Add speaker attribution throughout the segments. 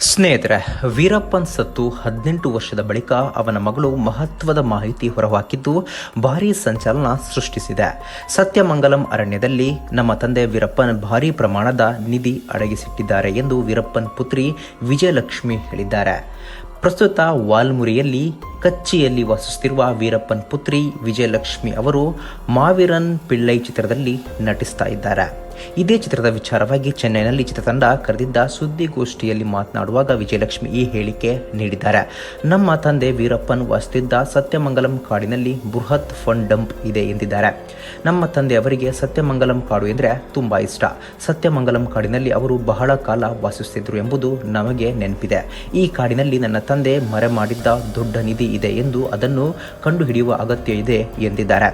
Speaker 1: ಸ್ನೇಹಿತರೆ, ವೀರಪ್ಪನ್ ಸತ್ತು ಹದಿನೆಂಟು ವರ್ಷದ ಬಳಿಕ ಅವನ ಮಗಳು ಮಹತ್ವದ ಮಾಹಿತಿ ಹೊರಹಾಕಿದ್ದು ಭಾರೀ ಸಂಚಲನ ಸೃಷ್ಟಿಸಿದೆ. ಸತ್ಯಮಂಗಲಂ ಅರಣ್ಯದಲ್ಲಿ ನಮ್ಮ ತಂದೆ ವೀರಪ್ಪನ್ ಭಾರೀ ಪ್ರಮಾಣದ ನಿಧಿ ಅಡಗಿಸಿಟ್ಟಿದ್ದಾರೆ ಎಂದು ವೀರಪ್ಪನ್ ಪುತ್ರಿ ವಿಜಯಲಕ್ಷ್ಮಿ ಹೇಳಿದ್ದಾರೆ. ಪ್ರಸ್ತುತ ವಾಲ್ಮುರಿಯಲ್ಲಿ ಕಚ್ಚಿಯಲ್ಲಿ ವಾಸಿಸುತ್ತಿರುವ ವೀರಪ್ಪನ್ ಪುತ್ರಿ ವಿಜಯಲಕ್ಷ್ಮಿ ಅವರು ಮಾವೀರನ್ ಪಿಳ್ಳೈ ಚಿತ್ರದಲ್ಲಿ ನಟಿಸ್ತಾ ಇದ್ದಾರೆ. ಇದೇ ಚಿತ್ರದ ವಿಚಾರವಾಗಿ ಚೆನ್ನೈನಲ್ಲಿ ಚಿತ್ರತಂಡ ಕರೆದಿದ್ದ ಸುದ್ದಿಗೋಷ್ಠಿಯಲ್ಲಿ ಮಾತನಾಡುವಾಗ ವಿಜಯಲಕ್ಷ್ಮಿ ಈ ಹೇಳಿಕೆ ನೀಡಿದ್ದಾರೆ. ನಮ್ಮ ತಂದೆ ವೀರಪ್ಪನ್ ವಾಸಿಸುತ್ತಿದ್ದ ಸತ್ಯಮಂಗಲಂ ಕಾಡಿನಲ್ಲಿ ಬೃಹತ್ ಫಂಡ್ ಡಂಪ್ ಇದೆ ಎಂದಿದ್ದಾರೆ. ನಮ್ಮ ತಂದೆ ಅವರಿಗೆ ಸತ್ಯಮಂಗಲಂ ಕಾಡು ಎಂದರೆ ತುಂಬ ಇಷ್ಟ. ಸತ್ಯಮಂಗಲಂ ಕಾಡಿನಲ್ಲಿ ಅವರು ಬಹಳ ಕಾಲ ವಾಸಿಸುತ್ತಿದ್ದರು ಎಂಬುದು ನಮಗೆ ನೆನಪಿದೆ. ಈ ಕಾಡಿನಲ್ಲಿ ನನ್ನ ತಂದೆ ಮರೆ ಮಾಡಿದ್ದ ದೊಡ್ಡ ನಿಧಿ ಇದೆ ಎಂದು ಅದನ್ನು ಕಂಡುಹಿಡಿಯುವ ಅಗತ್ಯ ಇದೆ ಎಂದಿದ್ದಾರೆ.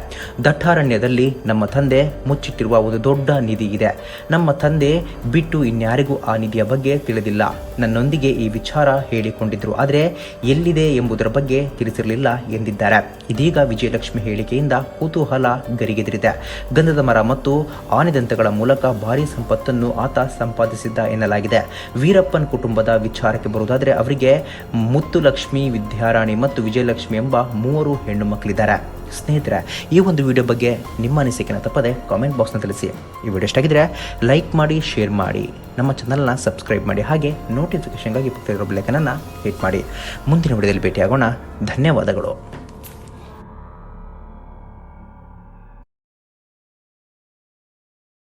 Speaker 1: ದಟ್ಟಾರಣ್ಯದಲ್ಲಿ ನಮ್ಮ ತಂದೆ ಮುಚ್ಚಿಟ್ಟಿರುವ ಒಂದು ದೊಡ್ಡ ನಿಧಿ ಇದೆ. ನಮ್ಮ ತಂದೆ ಬಿಟ್ಟು ಇನ್ಯಾರಿಗೂ ಆ ನಿಧಿಯ ಬಗ್ಗೆ ತಿಳಿದಿಲ್ಲ. ನನ್ನೊಂದಿಗೆ ಈ ವಿಚಾರ ಹೇಳಿಕೊಂಡಿದ್ರು. ಆದರೆ ಎಲ್ಲಿದೆ ಎಂಬುದರ ಬಗ್ಗೆ ತಿಳಿಸಿರಲಿಲ್ಲ ಎಂದಿದ್ದಾರೆ. ಇದೀಗ ವಿಜಯಲಕ್ಷ್ಮಿ ಹೇಳಿಕೆಯಿಂದ ಕುತೂಹಲ ಗರಿಗೆದರಿದೆ. ಗಂಧದ ಮರ ಮತ್ತು ಆನೆದಂತಗಳ ಮೂಲಕ ಭಾರಿ ಸಂಪತ್ತನ್ನು ಆತ ಸಂಪಾದಿಸಿದ್ದ ಎನ್ನಲಾಗಿದೆ. ವೀರಪ್ಪನ್ ಕುಟುಂಬದ ವಿಚಾರಕ್ಕೆ ಬರುವುದಾದರೆ ಅವರಿಗೆ ಮುತ್ತುಲಕ್ಷ್ಮಿ ವಿದ್ಯಾರಾಣಿ ಮತ್ತು ವಿಜಯಲಕ್ಷ್ಮಿ ಎಂಬ ಮೂವರು ಹೆಣ್ಣು ಮಕ್ಕಳಿದ್ದಾರೆ. ಸ್ನೇಹಿತರೆ, ಈ ಒಂದು ವಿಡಿಯೋ ಬಗ್ಗೆ ನಿಮ್ಮ ಅನಿಸಿಕೆನ ತಪ್ಪದೆ ಕಾಮೆಂಟ್ ಬಾಕ್ಸ್ನ ತಿಳಿಸಿ. ಈ ವಿಡಿಯೋ ಇಷ್ಟ ಆಗಿದ್ರೆ ಲೈಕ್ ಮಾಡಿ ಶೇರ್ ಮಾಡಿ. ನಮ್ಮ ಚಾನಲ್ನ ಸಬ್ಸ್ಕ್ರೈಬ್ ಮಾಡಿ, ಹಾಗೆ ನೋಟಿಫಿಕೇಷನ್ಗಾಗಿ ಪಕ್ಕದಲ್ಲಿರೋ ಬೆಲ್ಲೈಕನನ್ನು ಹಿಟ್ ಮಾಡಿ. ಮುಂದಿನ ವಿಡಿಯೋದಲ್ಲಿ ಭೇಟಿಯಾಗೋಣ. ಧನ್ಯವಾದಗಳು.